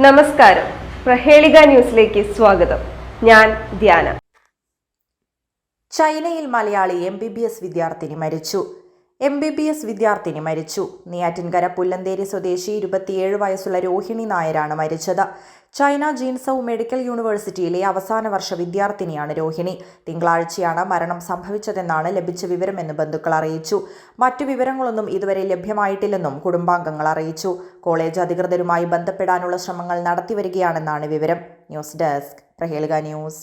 നമസ്കാരം. പ്രഹേളിക ന്യൂസിലേക്ക് സ്വാഗതം. ഞാൻ ധ്യാന. ചൈനയിൽ Malayali M B B S വിദ്യാർത്ഥിനി മരിച്ചു. എം ബി ബി എസ് വിദ്യാർത്ഥിനി മരിച്ചു. നെയ്യാറ്റിൻകര പുല്ലന്തേരി സ്വദേശി ഇരുപത്തിയേഴ് വയസ്സുള്ള രോഹിണി നായരാണ് മരിച്ചത്. ചൈന ജീൻസൌ മെഡിക്കൽ യൂണിവേഴ്സിറ്റിയിലെ അവസാന വർഷ വിദ്യാർത്ഥിനിയാണ് രോഹിണി. തിങ്കളാഴ്ചയാണ് മരണം സംഭവിച്ചതെന്നാണ് ലഭിച്ച വിവരമെന്ന് ബന്ധുക്കൾ അറിയിച്ചു. മറ്റു വിവരങ്ങളൊന്നും ഇതുവരെ ലഭ്യമായിട്ടില്ലെന്നും കുടുംബാംഗങ്ങൾ അറിയിച്ചു. കോളേജ് അധികൃതരുമായി ബന്ധപ്പെടാനുള്ള ശ്രമങ്ങൾ നടത്തിവരികയാണെന്നാണ് വിവരം. News desk Prahelika news.